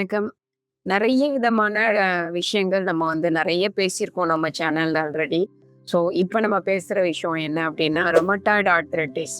வணக்கம். நிறைய விதமான விஷயங்கள் நம்ம வந்து நிறைய பேசியிருக்கோம் நம்ம சேனல்ல ஆல்ரெடி. ஸோ, இப்போ நம்ம பேசுற விஷயம் என்ன அப்படின்னா ரொமட்டாய்டு ஆர்த்ரைட்டிஸ்.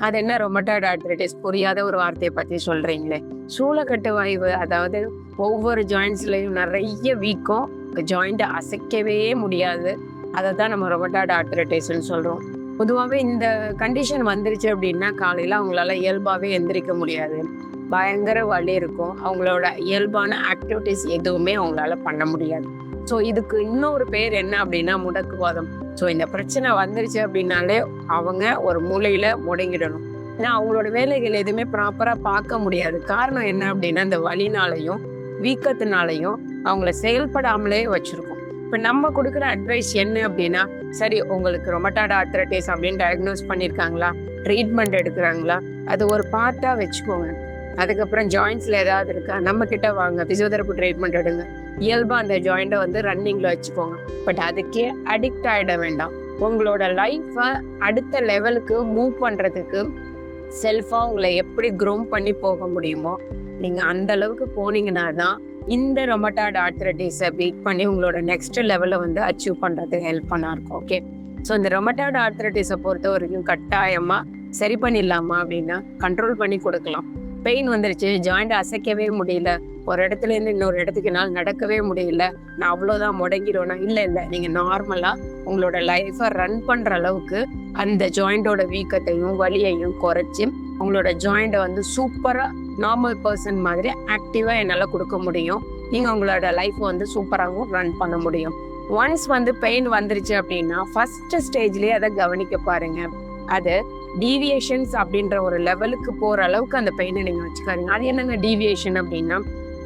அது என்ன ரொமட்டாய்டு ஆர்த்ரைட்டிஸ்? புரியாத ஒரு வார்த்தையை பத்தி சொல்றீங்களே! சூளக்கட்டு வாய்வு அதாவது ஒவ்வொரு ஜாயின்ஸ்லையும் நிறைய வீக்கம். ஜாயிண்ட்டை அசைக்கவே முடியாது. அதை தான் நம்ம ரொமட்டாய்டு ஆர்த்ரைட்டிஸ்ன்னு சொல்றோம். பொதுவாகவே இந்த கண்டிஷன் வந்துருச்சு அப்படின்னா காலையில் அவங்களால இயல்பாகவே எந்திரிக்க முடியாது. பயங்கர வலி இருக்கும். அவங்களோட இயல்பான ஆக்டிவிட்டீஸ் எதுவுமே அவங்களால பண்ண முடியாது. ஸோ, இதுக்கு இன்னொரு பேர் என்ன அப்படின்னா முடக்குவாதம். ஸோ, இந்த பிரச்சனை வந்துருச்சு அப்படின்னாலே அவங்க ஒரு மூலையில் முடங்கிடணும். ஏன்னா, அவங்களோட வேலைகள் எதுவுமே ப்ராப்பராக பார்க்க முடியாது. காரணம் என்ன அப்படின்னா இந்த வழினாலையும் வீக்கத்தினாலையும் அவங்கள செயல்படாமலே வச்சுருக்கோம் இப்போ நம்ம கொடுக்குற அட்வைஸ் என்ன அப்படின்னா சரி உங்களுக்கு ரொமட்டாட் ஆர்த்ரட்டிஸ் அப்படின்னு டயக்னோஸ் பண்ணியிருக்காங்களா? ட்ரீட்மெண்ட் எடுக்கிறாங்களா அது ஒரு பார்ட்டாக வச்சுக்கோங்க. அதுக்கப்புறம் ஜாயின்ஸில் ஏதாவது இருக்கா? நம்ம கிட்ட வாங்க. பிசியோதெரபி ட்ரீட்மெண்ட் எடுங்க. இயல்பாக அந்த ஜாயிண்டை வந்து ரன்னிங்கில் வச்சுக்கோங்க. பட் அதுக்கே அடிக்ட் ஆகிட வேண்டாம். உங்களோட லைஃப்பை அடுத்த லெவலுக்கு மூவ் பண்ணுறதுக்கு செல்ஃபாக உங்களை எப்படி க்ரூம் பண்ணி போக முடியுமோ, நீங்கள் அந்த அளவுக்கு போனீங்கன்னா தான், இந்த ரொமட்டாய்டு ஆர்த்ரட்டிஸை பீட் பண்ணி உங்களோட நெக்ஸ்ட் லெவலை வந்து அச்சீவ் பண்ணுறதுக்கு ஹெல்ப் பண்ணா இருக்கும். ஓகே. ஸோ, இந்த ரொமட்டாய்டு பொறுத்த வரைக்கும் கட்டாயமாக சரி பண்ணிடலாமா அப்படின்னா கண்ட்ரோல் பண்ணி கொடுக்கலாம் பெயின் வந்துருச்சு, ஜாயிண்ட் அசைக்கவே முடியல. ஒரு இடத்துலேருந்து இன்னொரு இடத்துக்கு என்னால் நடக்கவே முடியல. நான் அவ்வளோதான் முடங்கிடுவேனா இல்லை இல்லை நீங்கள் நார்மலாக உங்களோட லைஃப்பை ரன் பண்ணுற அளவுக்கு அந்த ஜாயிண்ட்டோட வீக்கத்தையும், வலியையும் குறைச்சி உங்களோட ஜாயிண்ட்டை வந்து சூப்பராக நார்மல் பர்சன் மாதிரி ஆக்டிவாக என்னால் கொடுக்க முடியும். நீங்கள் உங்களோட லைஃப் வந்து சூப்பராகவும் ரன் பண்ண முடியும். ஒன்ஸ் வந்து பெயின் வந்துருச்சு அப்படின்னா ஃபஸ்ட்டு ஸ்டேஜ்லேயே அதை கவனிக்க பாருங்கள் அது டீவியேஷன்ஸ் அப்படின்ற ஒரு லெவலுக்கு போகிற அளவுக்கு அந்த பெயினை நீங்கள் வச்சுக்காதீங்க. அது என்னங்க டீவியேஷன் அப்படின்னா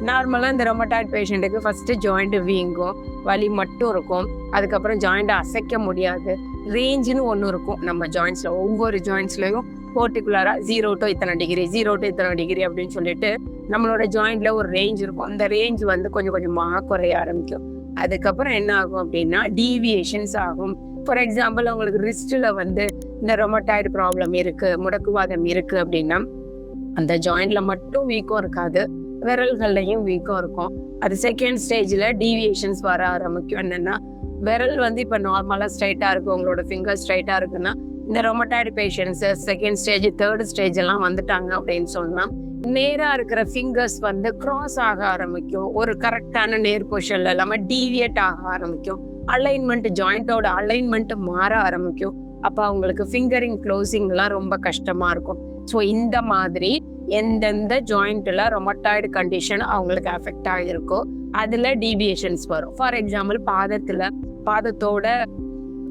நார்மலாக இந்த ரொமட்டாய்ட் பேஷண்ட்டுக்கு ஃபஸ்ட்டு ஜாயிண்ட் வீங்கும். வலி மட்டும் இருக்கும். அதுக்கப்புறம் ஜாயிண்ட்டை அசைக்க முடியாது. ரேஞ்சுன்னு ஒன்று இருக்கும். நம்ம ஜாயின்ஸில் ஒவ்வொரு ஜாயின்ஸ்லேயும் பர்டிகுலராக ஜீரோ டு இத்தனை டிகிரி, ஜீரோ டு இத்தனை டிகிரி அப்படின்னு சொல்லிட்டு, நம்மளோட ஜாயிண்ட்ல ஒரு ரேஞ்ச் இருக்கும். அந்த ரேஞ்ச் வந்து கொஞ்சம் கொஞ்சமாக குறைய ஆரம்பிக்கும். அதுக்கப்புறம் என்ன ஆகும் அப்படின்னா டீவியேஷன்ஸ் ஆகும். ஃபார் எக்ஸாம்பிள் அவங்களுக்கு ரிஸ்ட்டில் வந்து இந்த ரொமட்டாய்டு ப்ராப்ளம் இருக்குது முடக்குவாதம் இருக்குது அப்படின்னா அந்த ஜாயிண்ட்ல மட்டும் வீக்கம் இருக்காது. விரல்கள்லையும் வீக்கம் இருக்கும். அது செகண்ட் ஸ்டேஜில் டீவியேஷன்ஸ் வர ஆரம்பிக்கும். என்னென்னா விரல் வந்து இப்போ நார்மலாக ஸ்ட்ரைட்டாக இருக்கும் உங்களோட ஃபிங்கர் ஸ்ட்ரைட்டாக இருக்குன்னா, இந்த rheumatoid patients second stage, third stage எல்லாம் வந்துட்டாங்க அப்படின்னு சொன்னால் நேராக இருக்கிற ஃபிங்கர்ஸ் வந்து க்ராஸ் ஆக ஆரம்பிக்கும். ஒரு கரெக்டான நேர் பொஷனில் இல்லாமல் டீவியேட் ஆக ஆரம்பிக்கும். அலைன்மெண்ட் ஜாயிண்ட்டோட அலைன்மெண்ட்டு மாற ஆரம்பிக்கும். அப்போ அவங்களுக்கு ஃபிங்கரிங், க்ளோசிங்லாம் ரொம்ப கஷ்டமாக இருக்கும். ஸோ, இந்த மாதிரி எந்தெந்த ஜாயிண்ட்டில் ரொமட்டாய்டு கண்டிஷன் அவங்களுக்கு அஃபெக்ட் ஆகியிருக்கோ, அதில் டீவியேஷன்ஸ் வரும். ஃபார் எக்ஸாம்பிள் பாதத்தில் பாதத்தோட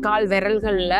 கால் விரல்களில்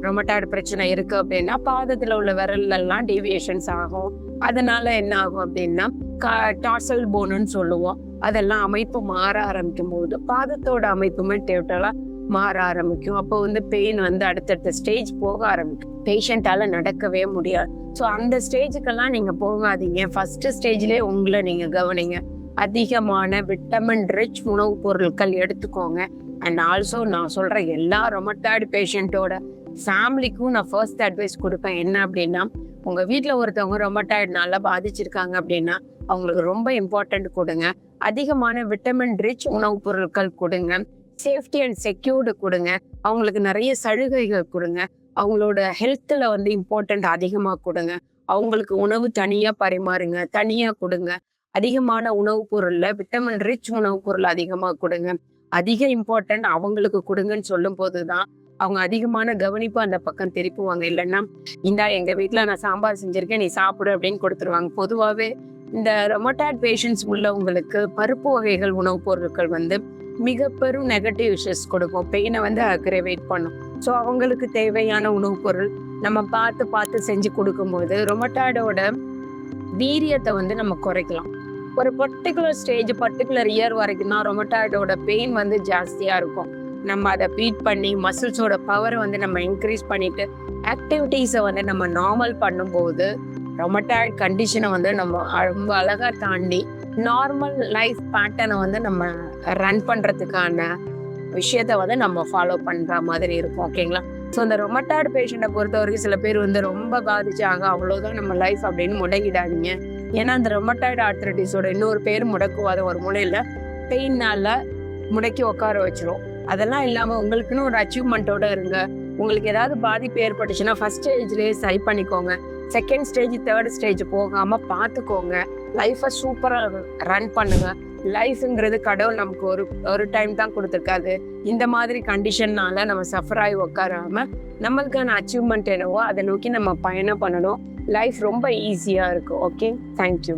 ரொமட்டாய்டு பிரச்சனை இருக்கு அப்படின்னா பாதத்துல உள்ள விரல்லலாம் டீவியேஷன்ஸ் ஆகும். அதனால என்ன ஆகும் அப்படின்னா கா டார்சல் போனுன்னு சொல்லுவோம். அதெல்லாம் அமைப்பு மாற ஆரம்பிக்கும்போது, பாதத்தோட அமைப்புமே டோட்டலா மாற ஆரம்பிக்கும். அப்போ வந்து பெயின் வந்து அடுத்தடுத்த ஸ்டேஜ் போக ஆரம்பிக்கும். பேஷண்ட்டால நடக்கவே முடியாது. ஸோ, அந்த ஸ்டேஜுக்கெல்லாம் நீங்க போகாதீங்க. ஃபர்ஸ்ட் ஸ்டேஜ்லேயே உங்களை நீங்க கவனிங்க. அதிகமான விட்டமின் ரிச் உணவுப் பொருட்கள் எடுத்துக்கோங்க. அண்ட் ஆல்சோ நான் சொல்ற எல்லா ரொமட்டாய்டு பேஷண்ட்டோட ஃபேமிலிக்கும் நான் ஃபர்ஸ்ட் அட்வைஸ் கொடுப்பேன். என்ன அப்படின்னா உங்கள் வீட்டில் ஒருத்தவங்க ரொமட்டாய்டுனால பாதிச்சிருக்காங்க அப்படின்னா அவங்களுக்கு ரொம்ப இம்பார்ட்டன்ட் கொடுங்க. அதிகமான விட்டமின் ரிச் உணவுப் பொருட்கள் கொடுங்க. சேஃப்டி அண்ட் செக்யூர்டு கொடுங்க. அவங்களுக்கு நிறைய சலுகைகள் கொடுங்க. அவங்களோட ஹெல்த்தில் வந்து இம்பார்ட்டன்ட் அதிகமாக கொடுங்க. அவங்களுக்கு உணவு தனியாக பரிமாறுங்க. தனியாக கொடுங்க. அதிகமான உணவுப் பொருளில் விட்டமின் ரிச் உணவுப் பொருள் அதிகமாக கொடுங்க. அதிக இம்பார்ட்டன்ட் அவங்களுக்கு குடுங்கன்னு சொல்லும்போது தான், அவங்க அதிகமான கவனிப்பு அந்த பக்கம் திருப்புவாங்க. இல்லைன்னா இந்தா எங்கள் வீட்டில் நான் சாம்பார் செஞ்சிருக்கேன். நீ சாப்பிடு அப்படின்னு கொடுத்துருவாங்க பொதுவாகவே இந்த ரொமட்டாட் பேஷண்ட்ஸ் உள்ளவங்களுக்கு பருப்பு வகைகள் உணவுப் பொருட்கள் வந்து மிக பெரும் நெகட்டிவ் இஷ்யூஸ் கொடுக்கும். பெயினை வந்து அக்ரவேட் பண்ணும். ஸோ, அவங்களுக்கு தேவையான உணவுப் பொருள் நம்ம பார்த்து பார்த்து செஞ்சு கொடுக்கும்போது ரொமட்டாய்டோட வீரியத்தை வந்து நம்ம குறைக்கலாம். ஒரு பர்ட்டிகுலர் ஸ்டேஜ், பர்ட்டிகுலர் இயர் வரைக்கும் தான் ரொமட்டாய்டோட பெயின் வந்து ஜாஸ்தியாக இருக்கும். நம்ம அதை பீட் பண்ணி மசில்ஸோட பவரை வந்து நம்ம இன்க்ரீஸ் பண்ணிட்டு, ஆக்டிவிட்டீஸை வந்து நம்ம நார்மல் பண்ணும்போது, ரொமட்டாய்ட் கண்டிஷனை வந்து நம்ம ரொம்ப அழகாக தாண்டி, நார்மல் லைஃப் பேட்டர்னை வந்து நம்ம ரன் பண்ணுறதுக்கான விஷயத்த வந்து நம்ம ஃபாலோ பண்ணுற மாதிரி இருக்கும். ஓகேங்களா? ஸோ அந்த ரொமட்டாய்டு பேஷண்ட்டை பொறுத்த வரைக்கும் சில பேர் வந்து ரொம்ப பாதிச்சாங்க அவ்வளோதான் நம்ம லைஃப் அப்படின்னு முடங்கிடாதீங்க ஏன்னா அந்த ரொமட்டாய்டு ஆர்த்ரட்டிஸோட இன்னொரு பேர் முடக்குவாத ஒரு முனையில் பெயின்னால் முடக்கி உட்கார வச்சிரும் அதெல்லாம் இல்லாமல் உங்களுக்குன்னு ஒரு அச்சீவ்மெண்ட்டோட இருங்க. உங்களுக்கு ஏதாவது பாதிப்பு ஏற்பட்டுச்சுன்னா ஃபர்ஸ்ட் ஸ்டேஜ்லேயே சரி பண்ணிக்கோங்க. செகண்ட் ஸ்டேஜ் தேர்ட் ஸ்டேஜ் போகாமல் பார்த்துக்கோங்க லைஃப்பை சூப்பராக ரன் பண்ணுங்க. லைஃப்ங்கிறது கடவுள் நமக்கு ஒரு ஒரு டைம் தான் கொடுத்துருக்காது இந்த மாதிரி கண்டிஷன்னால நம்ம சஃபர் ஆகி உட்காராம நம்மளுக்கான அச்சீவ்மெண்ட் என்னவோ அதை நோக்கி நம்ம பயணம் பண்ணணும். லைஃப் ரொம்ப ஈஸியாக இருக்கும் ஓகே தேங்க்யூ